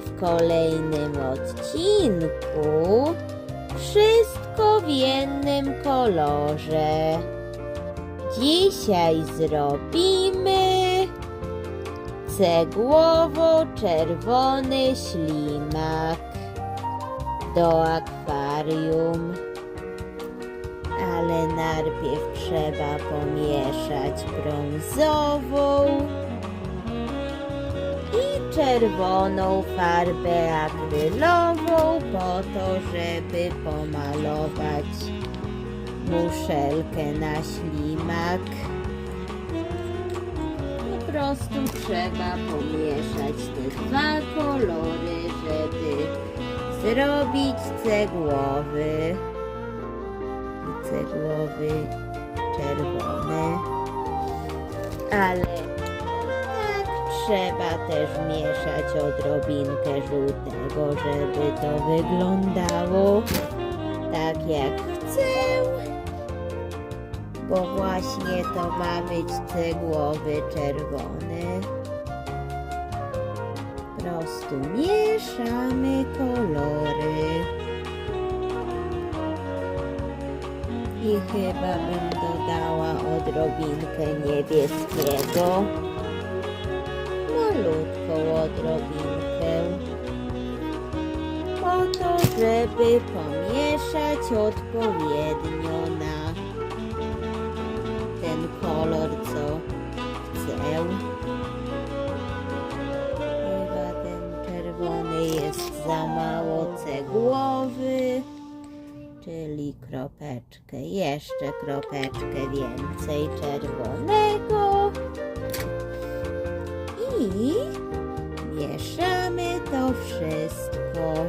w kolejnym odcinku Wszystko w jednym kolorze. Dzisiaj zrobimy cegłowo-czerwony ślimak do akwarium ale najpierw trzeba pomieszać brązową i czerwoną farbę akrylową po to, żeby pomalować muszelkę na ślimak. Po prostu trzeba pomieszać te dwa kolory, żeby zrobić cegłowy cegłowy czerwony. Ale trzeba też mieszać odrobinkę żółtego, żeby to wyglądało tak jak chcę. Bo właśnie to ma być cegłowy czerwony. Po prostu mieszamy kolory. I chyba bym dodała odrobinkę niebieskiego. Malutką odrobinkę. Po to, żeby pomieszać odpowiednio na ten kolor, co chcę. Chyba ten czerwony jest za mało cegłowy czyli kropeczkę, jeszcze kropeczkę więcej czerwonego i mieszamy to wszystko,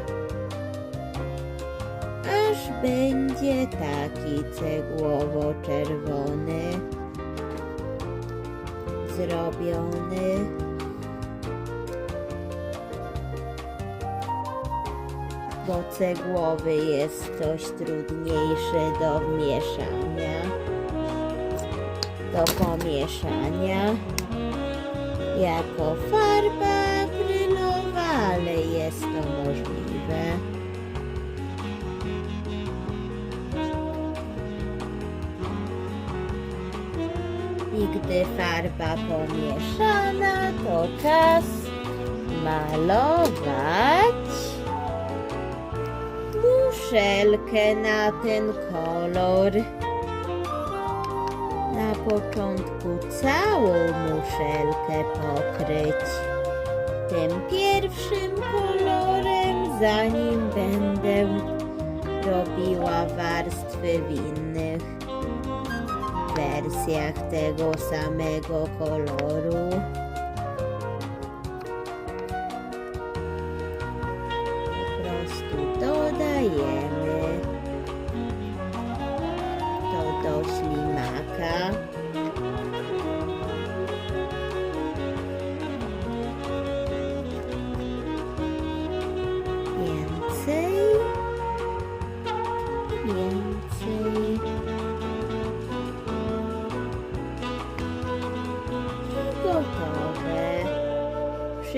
aż będzie taki cegłowo-czerwony. Zrobiony. bo cegłowy jest coś trudniejsze do mieszania, do pomieszania. Jako farba jest to możliwe. I gdy farba pomieszana, to czas malować muszelkę na ten kolor. Na początku całą muszelkę pokryć tym pierwszym zanim będę robiła warstwy w innych wersjach tego samego koloru.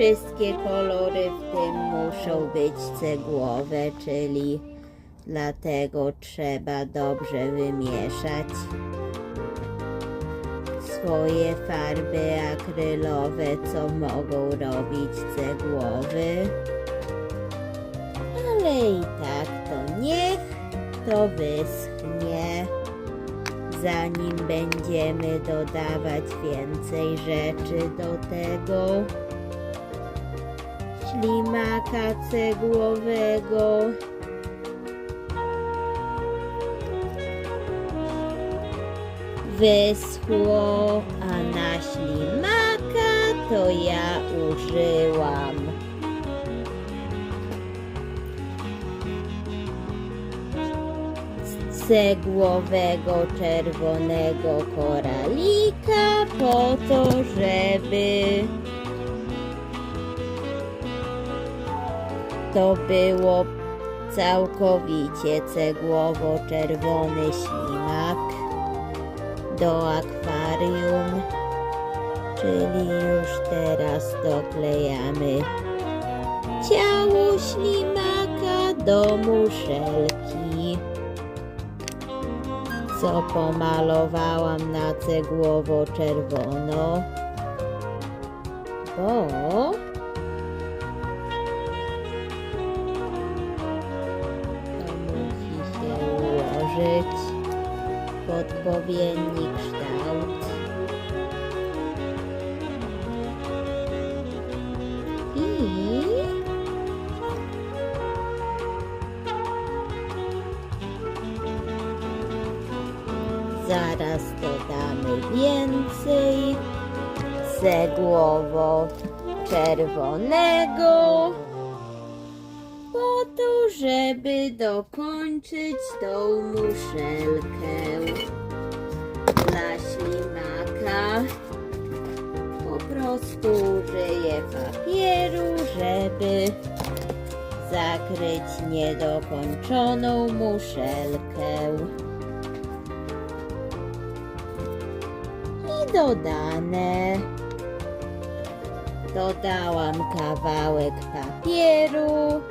Wszystkie kolory w tym muszą być cegłowe, czyli dlatego trzeba dobrze wymieszać swoje farby akrylowe, co mogą robić cegłowy. Ale i tak to niech to wyschnie, zanim będziemy dodawać więcej rzeczy do tego ślimaka cegłowego. Wyschło, a na ślimaka to ja użyłam. Cegłowego czerwonego koralika po to, żeby to było całkowicie cegłowo-czerwony ślimak. do akwarium. Czyli już teraz doklejamy ciało ślimaka do muszelki. Co pomalowałam na cegłowo czerwono. Bo odpowiedni kształt. I zaraz dodamy więcej. Cegłowo czerwonego. Po to, żeby dokończyć tą muszelkę ślimaka. Po prostu użyję papieru, żeby zakryć niedokończoną muszelkę. I dodane. Dodałam kawałek papieru.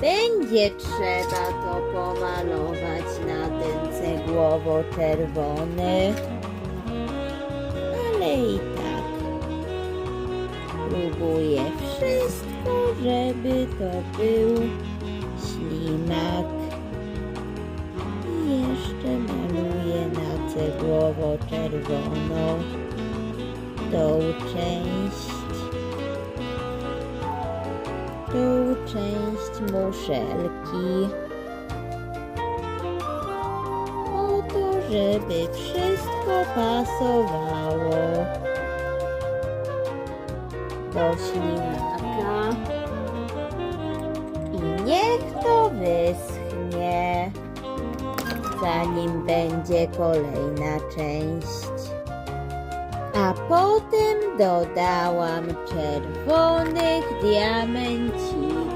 Będzie trzeba to pomalować na ten cegłowo-czerwony. Ale i tak próbuję wszystko, żeby to był ślimak. I jeszcze maluję na cegłowo-czerwoną tą część tą część muszelki. Po to, żeby wszystko pasowało do ślimaka. I niech to wyschnie, zanim będzie kolejna część. A potem dodałam czerwonych diamencików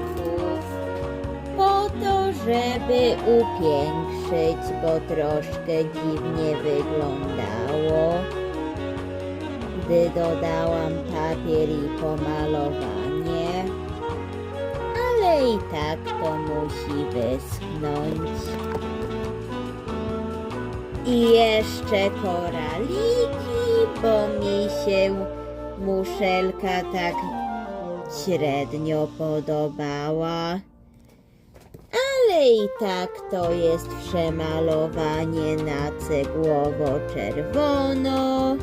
po to, żeby upiększyć, bo troszkę dziwnie wyglądało. Gdy dodałam papier i pomalowanie, ale i tak to musi wyschnąć. I jeszcze koraliki, bo mi się muszelka tak średnio podobała. I tak to jest przemalowanie na cegłowo-czerwono.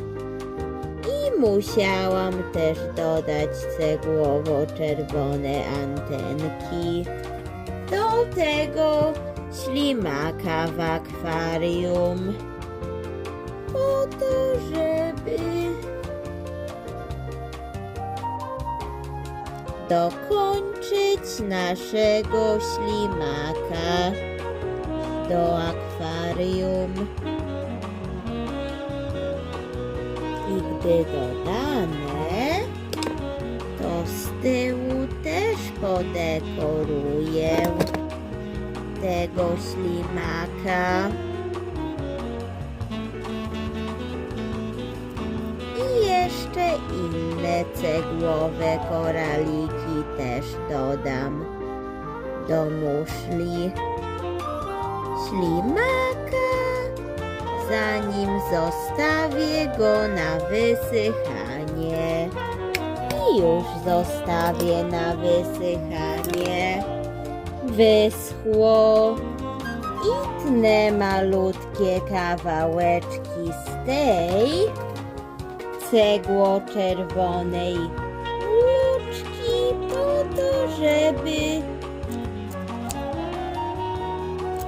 I musiałam też dodać cegłowo-czerwone antenki. Do tego ślimaka w akwarium. Po to, żeby dokończyć naszego ślimaka do akwarium. I gdy dodane, to z tyłu też podekoruję tego ślimaka. Inne cegłowe koraliki też dodam do muszli ślimaka, zanim zostawię go na wysychanie. I już zostawię na wysychanie. Wyschło i tnę malutkie kawałeczki z tej cegło czerwonej łuczki po to, żeby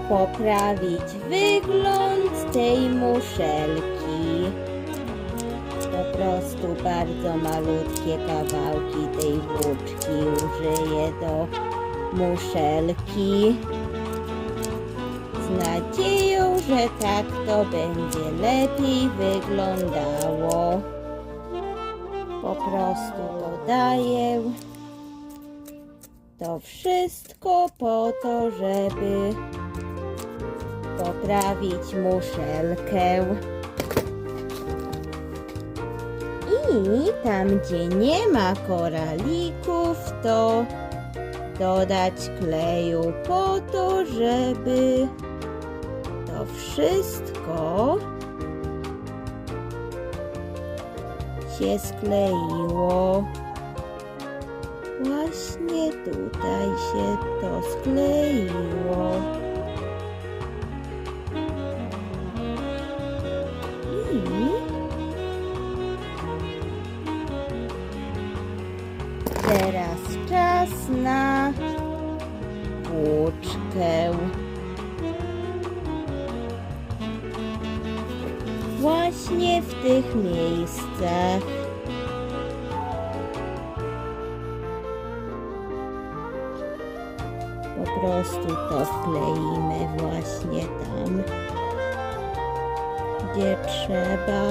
poprawić wygląd tej muszelki. Po prostu bardzo malutkie kawałki tej włóczki użyję do muszelki. Z nadzieją, że tak to będzie lepiej wyglądało. Po prostu dodaję to wszystko po to, żeby poprawić muszelkę. I tam, gdzie nie ma koralików, to dodać kleju po to, żeby to wszystko się skleiło. Właśnie tutaj się to skleiło. I teraz czas na włóczkę. Właśnie w tych miejscach. Po prostu to wkleimy właśnie tam, gdzie trzeba.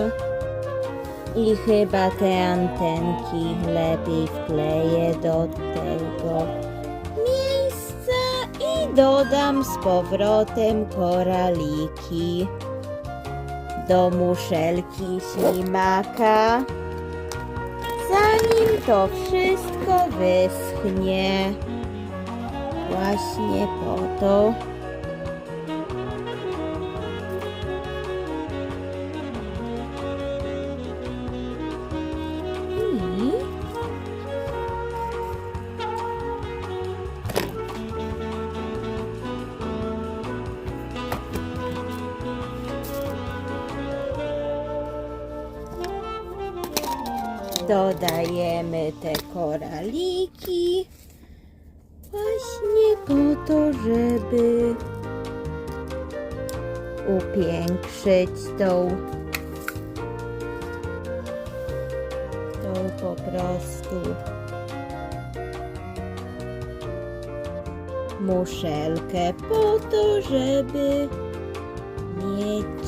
I chyba te antenki lepiej wkleję do tego miejsca i dodam z powrotem koraliki do muszelki ślimaka. Zanim to wszystko wyschnie, właśnie po to. Te koraliki. Właśnie po to, żeby upiększyć tą tą po prostu muszelkę po to, żeby mieć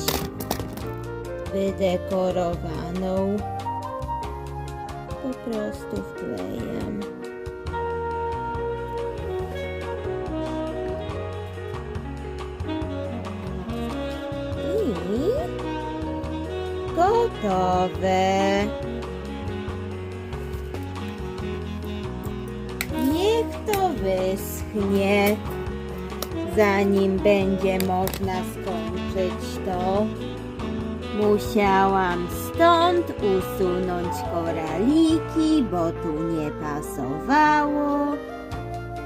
wydekorowaną po prostu wklejam. I gotowe. Niech to wyschnie, zanim będzie można skończyć to. Musiałam stąd usunąć koraliki, bo tu nie pasowało.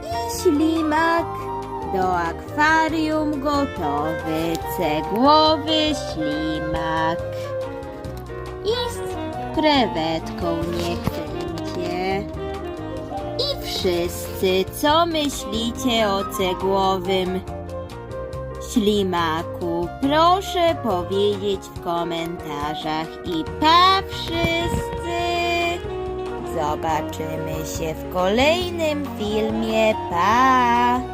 I ślimak do akwarium gotowy, cegłowy ślimak. I z krewetką niech będzie. I wszyscy, co myślicie o cegłowym ślimaku? Proszę powiedzieć w komentarzach i pa wszyscy! Zobaczymy się w kolejnym filmie. Pa!